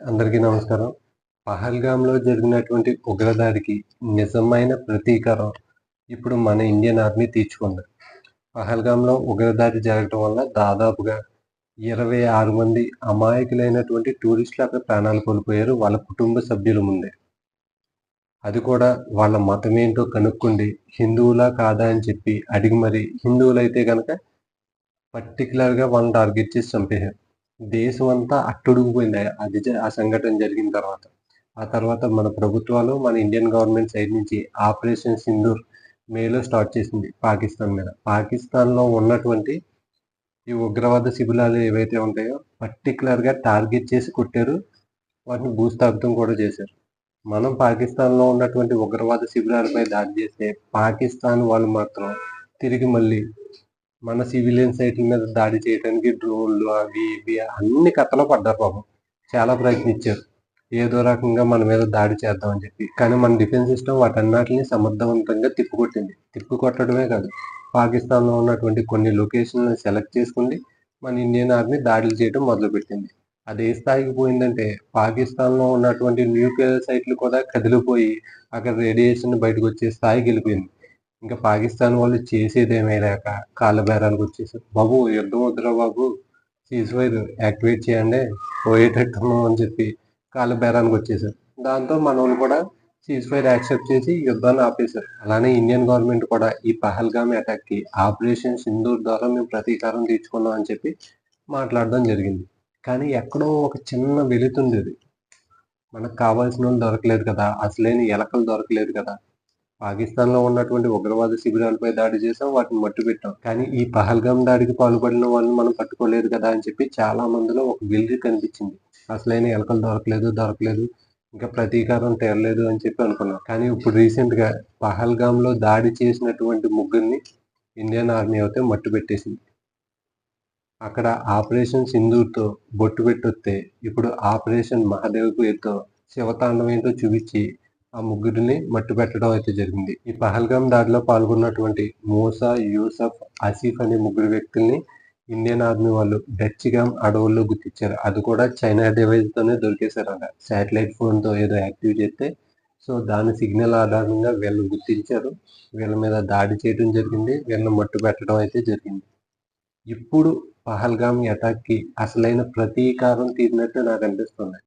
అందరికీ నమస్కారం. పహల్గామ్లో జరిగినటువంటి ఉగ్రదాడికి నిజమైన ప్రతీకారం ఇప్పుడు మన ఇండియన్ ఆర్మీ తీర్చుకుంది. పహల్గామ్లో ఉగ్రదాడి జరగడం వల్ల దాదాపుగా ఇరవై ఆరు మంది అమాయకులైనటువంటి టూరిస్టులు అక్కడ ప్రాణాలు కోల్పోయారు. వాళ్ళ కుటుంబ సభ్యుల ముందే. అది కూడా వాళ్ళ మతం ఏంటో కనుక్కుండి హిందువులా కాదా అని చెప్పి అడిగి మరి హిందువులైతే కనుక పర్టికులర్గా వాళ్ళని టార్గెట్ చేసి చంపేశారు. దేశం అంతా అట్టుడుగుపోయింది అది జ- ఆ సంఘటన జరిగిన తర్వాత. ఆ తర్వాత మన ప్రభుత్వాలు మన ఇండియన్ గవర్నమెంట్ సైడ్ నుంచి ఆపరేషన్ సింధూర్ మేలో స్టార్ట్ చేసింది పాకిస్తాన్ మీద. పాకిస్తాన్లో ఉన్నటువంటి ఈ ఉగ్రవాద శిబిరాలు ఏవైతే ఉంటాయో పర్టికులర్గా టార్గెట్ చేసి కొట్టారు. వాటిని భూస్థాపితం కూడా చేశారు. మనం పాకిస్తాన్లో ఉన్నటువంటి ఉగ్రవాద శిబిరాలపై దాడి చేస్తే పాకిస్తాన్ వాళ్ళు మాత్రం తిరిగి మళ్ళీ మన సివిలియన్ సైట్ల మీద దాడి చేయడానికి డ్రోన్లు అవి ఇవి అన్ని కథలో పడ్డారు పాపం. చాలా ప్రయత్నించారు. ఏదో రకంగా మన మీద దాడి చేద్దామని చెప్పి. కానీ మన డిఫెన్స్ సిస్టమ్ వాటన్నిటిని సమర్థవంతంగా తిప్పుకొట్టింది. తిప్పుకొట్టడమే కాదు. పాకిస్తాన్లో ఉన్నటువంటి కొన్ని లొకేషన్లను సెలెక్ట్ చేసుకుని మన ఇండియన్ ఆర్మీ దాడులు చేయడం మొదలుపెట్టింది. అది ఏ స్థాయికి పోయిందంటే పాకిస్తాన్లో ఉన్నటువంటి న్యూక్లియర్ సైట్లు కూడా కదిలిపోయి అక్కడ రేడియేషన్ బయటకు వచ్చే స్థాయికి వెళ్ళిపోయింది. ఇంకా పాకిస్తాన్ వాళ్ళు చేసేది ఏమీ లేక కాళ్ళ వచ్చేసారు బాబు యుద్ధం వద్దురా బాబు సీజ్ ఫైర్ యాక్టివేట్ చేయండి పోయేటట్టున్నాం అని చెప్పి కాళ్ళ బేరానికి వచ్చేసారు. దాంతో మన వాళ్ళు కూడా సీజ్ ఫైర్ యాక్సెప్ట్ చేసి యుద్ధాన్ని ఆపేశారు. అలానే ఇండియన్ గవర్నమెంట్ కూడా ఈ పహల్గామ్ అటాక్కి ఆపరేషన్ సింధూర్ ద్వారా మేము ప్రతీకారం తీర్చుకున్నాం అని చెప్పి మాట్లాడడం జరిగింది. కానీ ఎక్కడో ఒక చిన్న వెలుతుండేది. అది మనకు కావాల్సిన వాళ్ళు దొరకలేదు కదా అసలేని ఎలకలు దొరకలేదు కదా పాకిస్తాన్లో ఉన్నటువంటి ఉగ్రవాద శిబిరాలపై దాడి చేసాం వాటిని మట్టు పెట్టాం కానీ ఈ పహల్గాం దాడికి పాల్పడిన వాళ్ళని మనం పట్టుకోలేదు కదా అని చెప్పి చాలా మందిలో ఒక వెల్లి కనిపించింది. అసలైన ఎలకలు దొరకలేదు దొరకలేదు ఇంకా ప్రతీకారం తెరలేదు అని చెప్పి అనుకున్నాం. కానీ ఇప్పుడు రీసెంట్గా పహల్గామ్లో దాడి చేసినటువంటి ముగ్గురిని ఇండియన్ ఆర్మీ అయితే మట్టు పెట్టేసింది అక్కడ ఆపరేషన్ సింధూర్తో బొట్టు పెట్టొస్తే ఇప్పుడు ఆపరేషన్ మహాదేవ్ పేరుతో శివతాండం ఏంటో చూపించి ఆ ముగ్గురిని మట్టు పెట్టడం అయితే జరిగింది. ఈ పహల్గామ్ దాడిలో పాల్గొన్నటువంటి మోసా యూసఫ్ ఆసిఫ్ అనే ముగ్గురు వ్యక్తుల్ని ఇండియన్ ఆర్మీ వాళ్ళు డచ్గామ్ అడవుల్లో గుర్తించారు. అది కూడా చైనా డివైస్ తోనే దొరికేశారంట. శాటిలైట్ ఫోన్తో ఏదో యాక్టివ్ చేస్తే సో దాని సిగ్నల్ ఆధారంగా వీళ్ళు గుర్తించారు. వీళ్ళ మీద దాడి చేయడం జరిగింది. వీళ్ళని మట్టు పెట్టడం అయితే జరిగింది. ఇప్పుడు పహల్గామ్ అటాక్కి అసలైన ప్రతీకారం తీరినట్టు నాకు అనిపిస్తుంది.